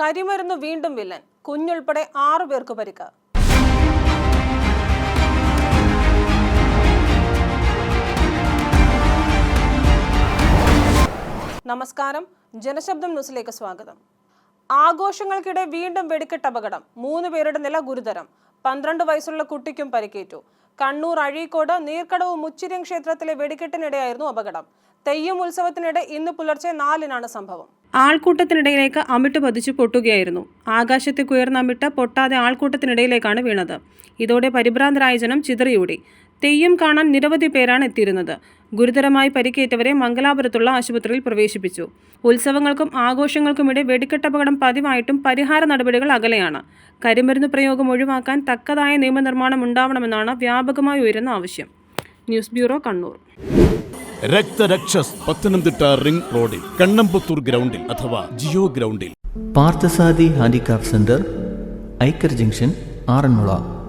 കരിമരുന്ന് വീണ്ടും വില്ലൻ. കുഞ്ഞുൾപ്പെടെ ആറു പേർക്ക് പരിക്ക്. നമസ്കാരം. ജനശബ്ദം ന്യൂസിലേക്ക് സ്വാഗതം. ആഘോഷങ്ങൾക്കിടെ വീണ്ടും വെടിക്കെട്ട് അപകടം. മൂന്ന് പേരുടെ നില ഗുരുതരം. പന്ത്രണ്ട് വയസ്സുള്ള കുട്ടിക്കും പരിക്കേറ്റു. കണ്ണൂർ അഴീക്കോട് നീർക്കടവ് മുച്ചിരിയം ക്ഷേത്രത്തിലെ വെടിക്കെട്ടിനിടെയായിരുന്നു അപകടം. തെയ്യം ഉത്സവത്തിനിടെ ഇന്ന് പുലർച്ചെ നാലിനാണ് സംഭവം. ആൾക്കൂട്ടത്തിനിടയിലേക്ക് അമിട്ട് പതിച്ചു പൊട്ടുകയായിരുന്നു. ആകാശത്തേക്ക് ഉയർന്ന അമിട്ട് പൊട്ടാതെ ആൾക്കൂട്ടത്തിനിടയിലേക്കാണ് വീണത്. ഇതോടെ പരിഭ്രാന്തരായ ജനം ചിതറിയോടി. തെയ്യം കാണാൻ നിരവധി പേരാണ് എത്തിയിരുന്നത്. ഗുരുതരമായി പരിക്കേറ്റവരെ മംഗലാപുരത്തുള്ള ആശുപത്രിയിൽ പ്രവേശിപ്പിച്ചു. ഉത്സവങ്ങൾക്കും ആഘോഷങ്ങൾക്കുമിടെ വെടിക്കെട്ടപകടം പതിവായിട്ടും പരിഹാര നടപടികൾ അകലെയാണ്. കരിമരുന്ന് പ്രയോഗം ഒഴിവാക്കാൻ തക്കതായ നിയമനിർമ്മാണം ഉണ്ടാവണമെന്നാണ് വ്യാപകമായി ഉയരുന്ന ആവശ്യം. News bureau Kannur. രക്തരക്ഷസ് Pathanamthitta ring റോഡിൽ കണ്ണമ്പത്തൂർ ഗ്രൗണ്ടിൽ അഥവാ ജിയോ ഗ്രൗണ്ടിൽ. പാർത്ഥസാദി ഹാൻഡിക്രാഫ്റ്റ് സെന്റർ ഐക്കർ ജംഗ്ഷൻ ആറന്മുള.